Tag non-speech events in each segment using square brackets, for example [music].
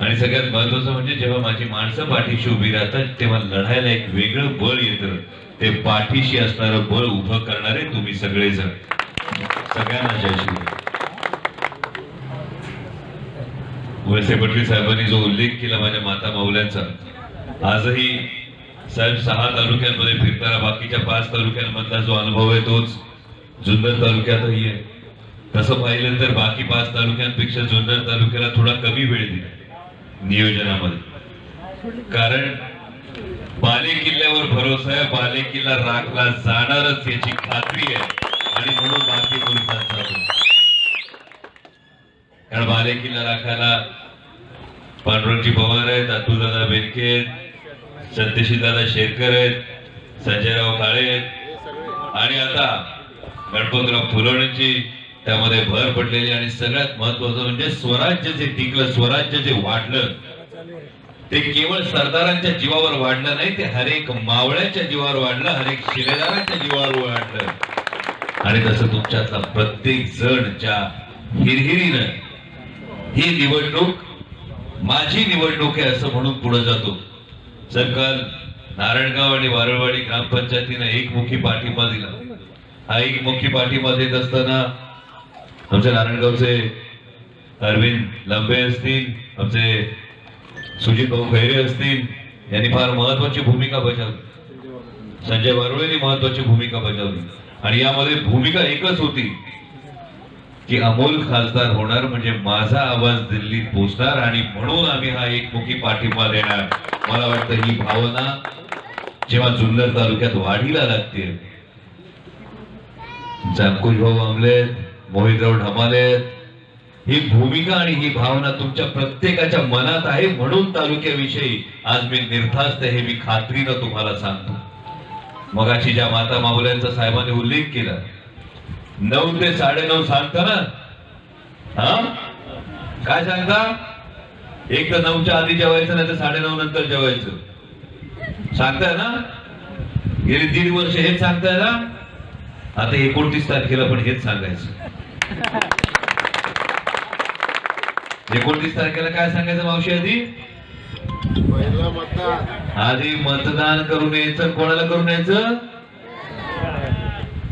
आणि सगळ्यात महत्वाचं म्हणजे जेव्हा माझी माणसं पाठीशी उभी राहतात तेव्हा लढायला एक वेगळं बळ येतं. ते पाठीशी असणारं बळ उभं करणारे तुम्ही सगळेजण. सगळ्यांना जय शिवराय वळसे पटवी साहेबांनी जो उल्लेख केला माझ्या माता माऊल्यांचा आजही साहेब सहा तालुक्यांमध्ये फिरताना बाकीच्या पाच तालुक्यांमधला जो अनुभव आहे तोच जुन्नर तालुक्यातही आहे. तसं पाहिलं तर बाकी पाच तालुक्यांपेक्षा जुन्नर तालुक्याला थोडा कमी वेळ दिला. नियोजनामध्ये. कारण बाले किल्ल्यावर भरोसा आहे बाले किल्ला राखला जाणारच याची खात्री आहे. आणि म्हणून बाकी पोलिसांचा कारण बाले किल्ला राखायला पांडुरंगजी पवार आहेत अतुलदादा बेनके आहेत सत्यशीलदादा शेरकर आहेत संजयराव काळे आहेत. आणि आता गणपतराव फुलवण्याची त्यामध्ये भर पडलेली आणि सगळ्यात महत्वाचं म्हणजे स्वराज्य जे टिकलं स्वराज्य जे वाढलं ते केवळ सरदारांच्या जीवावर वाढलं नाही ते हरेक मावळ्याच्या जीवावर वाढलं हरेक शिलेदारांच्या जीवावर वाढलं. आणि तसं तुमच्यातला प्रत्येक जण ज्या हिरहिरीनं ही निवडणूक माझी निवडणूक आहे असं म्हणून पुढे जातो. सर काल नारायणगाव आणि वारळवाडी ग्रामपंचायतीनं एकमुखी पाठिंबा दिला. हा एकमुखी पाठिंबा देत असताना आमचे नारायणगावचे अरविंद लंबे असतील आमचे सुजित भाऊ खैरे असतील यांनी फार महत्वाची भूमिका बजावली. संजय वरवळेंनी महत्वाची भूमिका बजावली. आणि यामध्ये भूमिका एकच होती की अमोल खासदार होणार म्हणजे माझा आवाज दिल्लीत पोचणार आणि म्हणून आम्ही हा एकमुखी पाठिंबा देणार. मला वाटतं ही भावना जेव्हा जुन्नर तालुक्यात वाढीला लागते. अंकुश भाऊ आमलेत. मोहितराव ढमाले ही भूमिका आणि ही भावना तुमच्या प्रत्येकाच्या मनात आहे म्हणून तालुक्याविषयी आज मी निर्धास्त हे मी खात्रीनं तुम्हाला सांगतो. मगाशी ज्या माता माऊल्यांचा साहेबांनी उल्लेख केला नऊ ते साडेनऊ सांगता ना? हा? काय सांगता? एक तर नऊच्या आधी जेवायचं नाही तर साडेनऊ नंतर जेवायचं. सांगताय ना? गेली दीड वर्ष हेच सांगताय ना? आता एकोणतीस तारखेला पण हेच सांगायचं. [laughs] एकोणतीस तारखेला काय सांगायचं मावशी आधी? आधी मतदान करून यायचं कोणाला करून यायचं?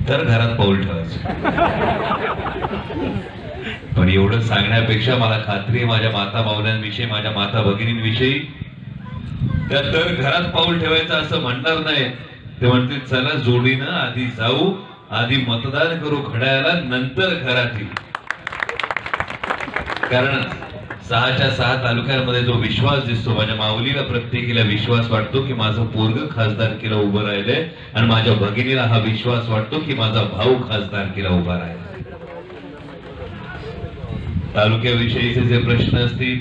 तर घरात पाऊल ठेवायचं. [laughs] पण एवढं सांगण्यापेक्षा मला खात्री आहे माझ्या माता मावल्यांविषयी माझ्या माता भगिनींविषयी त्या तर घरात पाऊल ठेवायचं असं म्हणणार नाही. ते म्हणतील चला जोडीनं आधी जाऊ आधी मतदान करू घड्याला नंतर घरात येऊ कारण सहाच्या सहा तालुक्यांमध्ये जो विश्वास दिसतो माझ्या माऊलीला प्रत्येकीला विश्वास वाटतो की माझं पोरग खासदारकीला उभं राहिलंय आणि माझ्या भगिनीला हा विश्वास वाटतो की माझा भाऊ खासदारकीला उभा राहिला. तालुक्याविषयीचे जे प्रश्न असतील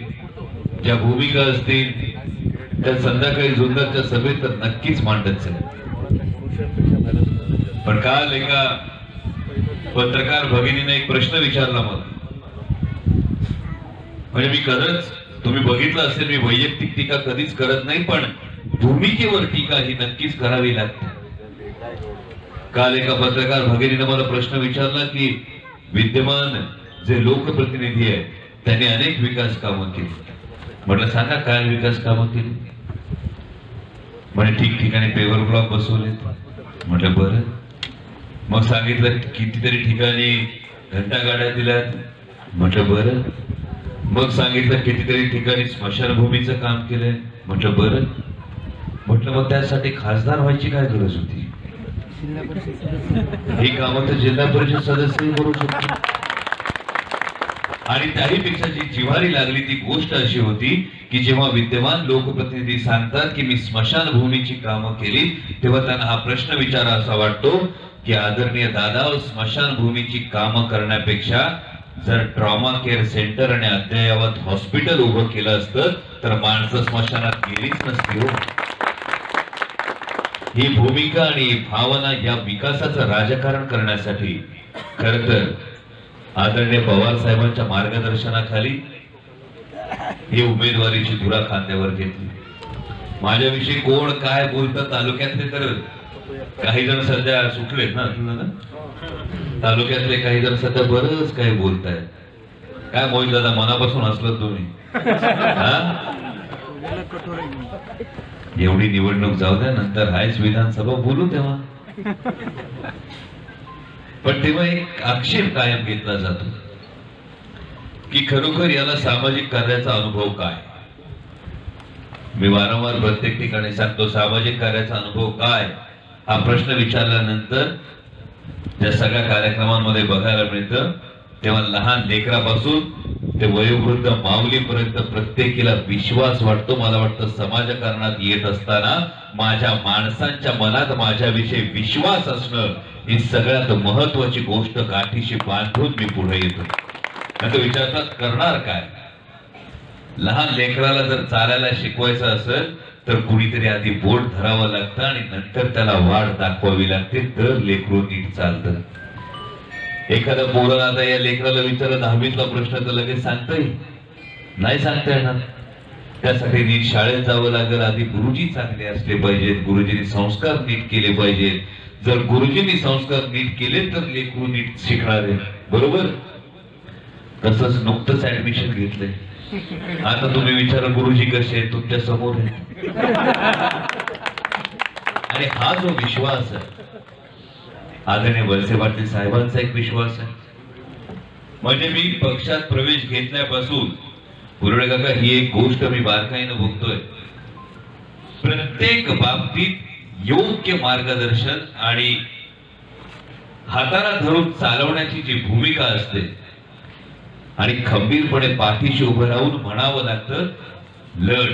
ज्या भूमिका असतील त्या संध्याकाळी जुन्नरच्या सभेत तर नक्कीच मांडत जाईल पण काल एका पत्रकार भगिनीने एक प्रश्न विचारला मला. म्हणजे मी खरंच तुम्ही बघितलं असेल मी वैयक्तिक टीका कधीच करत नाही पण भूमिकेवर टीका ही नक्कीच करावी लागते. काल एका पत्रकार भगिनीने मला प्रश्न विचारला की विद्यमान जे लोकप्रतिनिधी आहेत त्यांनी अनेक विकास कामं केली. म्हटलं सांगा काय विकास कामं केली? म्हणे ठिकठिकाणी पेवर ब्लॉक बसवले म्हटलं बरं. मग सांगितलं कितीतरी ठिकाणी घंटा गाड्या दिल्यात. म्हटलं बरं. मग सांगितलं कितीतरी ठिकाणी स्मशानभूमीचं काम केलंय. म्हटलं बरं. म्हटलं मग त्यासाठी खासदार व्हायची काय गरज होती? ही कामं तर जिल्हा परिषद सदस्यही करू शकतो आणि त्याही पेक्षा जी जिव्हारी लागली ती गोष्ट अशी होती की जेव्हा विद्यमान लोकप्रतिनिधी सांगतात की मी स्मशानभूमीची कामं केली तेव्हा त्यांना हा प्रश्न विचारा असा वाटतो. की आदरणीय दादा स्मशानभूमीची कामं करण्यापेक्षा जर ट्रॉमा केअर सेंटर आणि अद्ययावत हॉस्पिटल उभं केलं असतं तर माणसं स्मशानात गेलीच नसती हो. ही भूमिका आणि भावना या विकासाचं राजकारण करण्यासाठी. खर तर आदरणीय पवार साहेबांच्या मार्गदर्शनाखाली ही उमेदवारीची धुरा खांद्यावर घेतली. माझ्याविषयी कोण काय बोलतं तालुक्यातले तर काही जण सध्या सुटलेत ना तालुक्यातले काही जण सध्या बरच काही बोलताय काय मोहित दादा मनापासून असलं तुम्ही? एवढी निवडणूक जाऊ द्या नंतर हायच विधानसभा बोलू तेव्हा. पण तेव्हा एक आक्षेप कायम घेतला जातो की खरोखर याला सामाजिक कार्याचा अनुभव काय? मी वारंवार प्रत्येक ठिकाणी सांगतो सामाजिक कार्याचा अनुभव काय? हा प्रश्न विचारल्यानंतर ज्या सगळ्या कार्यक्रमांमध्ये बघायला मिळतं. तेव्हा लहान लेकरापासून ते वयोवृद्ध माऊलीपर्यंत प्रत्येकीला विश्वास वाटतो मला वाटतं समाजकारणात येत असताना माझ्या माणसांच्या मनात माझ्याविषयी विश्वास असणं ही सगळ्यात महत्वाची गोष्ट गाठीशी बांधून मी पुढे येतो. नंतर विचारतात करणार काय? लहान लेकराला जर चालायला शिकवायचं असेल तर कुणीतरी आधी बोट धरावं लागतं आणि नंतर त्याला वाढ दाखवावी लागते. तर लेकरू नीट चालतं. एखादा पोराला आता या लेकराला विचारलं दहावीतला प्रश्न तर लगेच सांगता येईल नाही सांगता येणार. त्यासाठी नीट शाळेत जावं लागेल. आधी गुरुजी चांगले असले पाहिजेत. गुरुजींनी संस्कार नीट केले पाहिजेत. जर गुरुजींनी संस्कार नीट केले तर लेकरू नीट शिकणार आहे बरोबर? तसंच नुकतंच ऍडमिशन घेतलंय. आता तुम्ही विचार गुरुजी कसे आहेत? तुमच्यासमोर आणि हा जो विश्वास आहे आदरणीय वळसे पाटील साहेबांचा एक विश्वास आहे. म्हणजे मी पक्षात प्रवेश घेतल्यापासून पुरळे काका ही एक गोष्ट मी बारकाईनं बघतोय प्रत्येक बाबतीत योग्य मार्गदर्शन आणि हाताला धरून चालवण्याची जी भूमिका असते आणि खंबीरपणे पाठीशी उभं राहून म्हणावं लागतं लढ.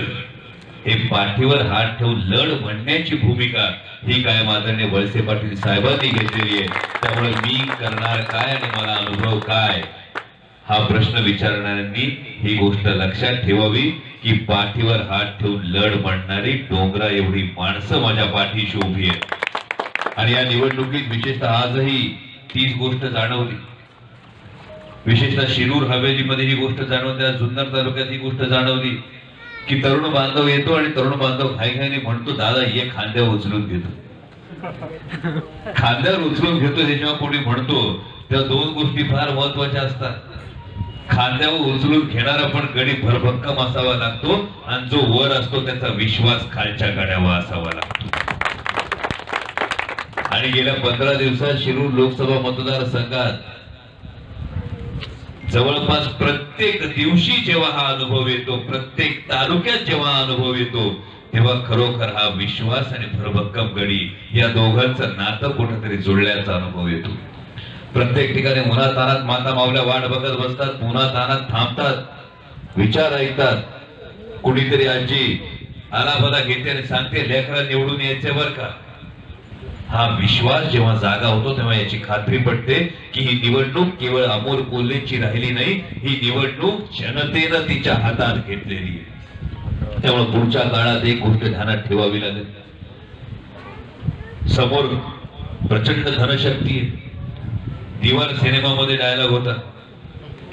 हे पाठीवर हात ठेवून लढ म्हणण्याची भूमिका ही काय आदरणीय वळसे पाटील साहेबांनी घेतलेली आहे. त्यामुळे मी करणार काय आणि मला अनुभव काय? हा प्रश्न विचारणाऱ्यांनी ही गोष्ट लक्षात ठेवावी की पाठीवर हात ठेवून लढ म्हणणारी डोंगरा एवढी माणसं माझ्या पाठीशी उभी आहेत. आणि या निवडणुकीत विशेषतः आजही तीच गोष्ट जाणवली. विशेषतः शिरूर हवेलीमध्ये ही गोष्ट जाणवते. जुन्नर तालुक्यात ही गोष्ट जाणवली की तरुण बांधव येतो आणि तरुण बांधव घाईघाईने म्हणतो दादा ये खांद्यावर उचलून घेतो. [laughs] खांद्यावर उचलून घेतो हे जेव्हा कोणी म्हणतो तेव्हा दोन गोष्टी फार महत्त्वाच्या असतात. खांद्यावर उचलून घेणारा पण गडी भरभक्कम असावा लागतो आणि जो वर असतो त्याचा विश्वास खालच्या गड्यावर असावा लागतो. आणि गेल्या पंधरा दिवसात शिरूर लोकसभा मतदारसंघात जवळपास प्रत्येक दिवशी जेव्हा हा अनुभव येतो प्रत्येक तालुक्यात जेव्हा अनुभव येतो तेव्हा खरोखर हा विश्वास आणि भरभक्कम गडी या दोघांचं नातं कुठेतरी जुळल्याचा अनुभव येतो. प्रत्येक ठिकाणी उन्हा तानात माता मावल्या वाट बघत बसतात उन्हा तानात थांबतात विचार ऐकतात. कुणीतरी आजी आलाबला घेते आणि सांगते लेकरा निवडून यायचे बर का? हा विश्वास जेव्हा जागा होतो तेव्हा याची खात्री पडते की ही निवडणूक केवळ अमोल कोल्हेची राहिली नाही ही निवडणूक जनतेनं तिच्या हातात घेतलेली आहे. त्यामुळे पुढच्या काळात एक गोष्ट ध्यानात ठेवावी लागेल. समोर प्रचंड धनशक्ती आहे. दिवार सिनेमामध्ये डायलॉग होता.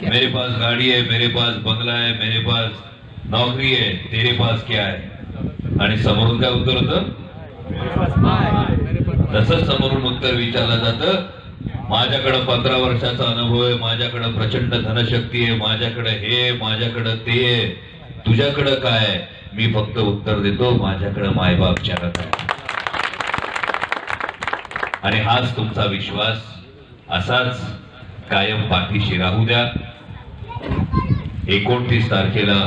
मेरे पास गाडी आहे मेरे पास बंगला आहे मेरे पास नोकरी आहे तेरे पास क्या आहे आणि समोरून काय उत्तर होतं? तसंच समोरून उत्तर विचारलं जातं. माझ्याकडे पंधरा वर्षाचा अनुभव आहे माझ्याकडे प्रचंड धनशक्ती आहे माझ्याकडे हे माझ्याकडे ते तुझ्याकडं तुझ्याकडे काय मी फक्त उत्तर देतो माझ्याकडे मायबाप जगत आहे. आणि हाच तुमचा विश्वास. असाच कायम पाठीशी राहू द्या. एकोणतीस तारखेला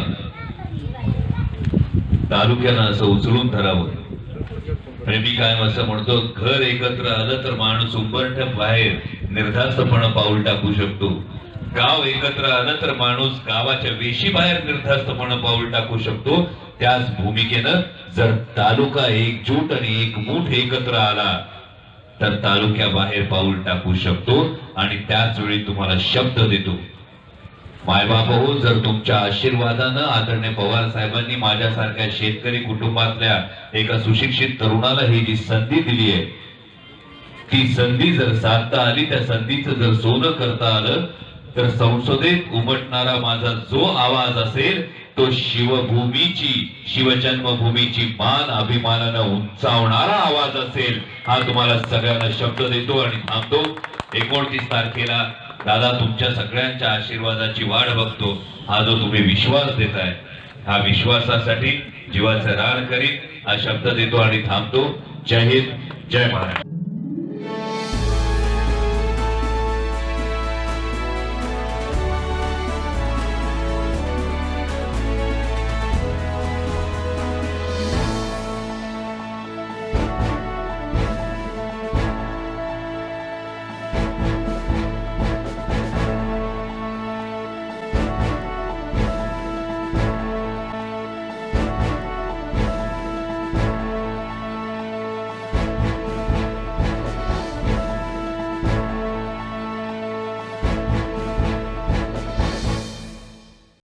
तालुक्यानं असं उचलून धरावं. आणि मी काय असं म्हणतो घर एकत्र आलं तर माणूस उंबरठ बाहेर निर्धास्तपणे पाऊल टाकू शकतो. गाव एकत्र आलं तर माणूस गावाच्या वेशी बाहेर निर्धास्तपणे पाऊल टाकू शकतो. त्याच भूमिकेनं जर तालुका एकजूट आणि एकमूठ एकत्र आला तर तालुक्याबाहेर पाऊल टाकू शकतो आणि त्याच वेळी तुम्हाला शब्द देतो. मायबाप हो जर तुमच्या आशीर्वादानं आदरणीय पवार साहेबांनी माझ्यासारख्या शेतकरी कुटुंबातल्या एका सुशिक्षित तरुणाला ही जी संधी दिली आहे ती संधी जर साधता आली त्या संधीचं जर सोनं करता आलं तर संसदेत उमटणारा माझा जो आवाज असेल तो शिवभूमीची शिवजन्मभूमीची मान अभिमानानं उंचावणारा आवाज असेल हा तुम्हाला सगळ्यांना शब्द देतो आणि थांबतो. एकोणतीस तारखेला दादा तुमच्या सगळ्यांच्या आशीर्वादाची वाट बघतो. हा जो तुम्ही विश्वास देताय हा विश्वासासाठी जीवाचं रान करीत हा शब्द देतो आणि थांबतो. जय हिंद जय महाराष्ट्र.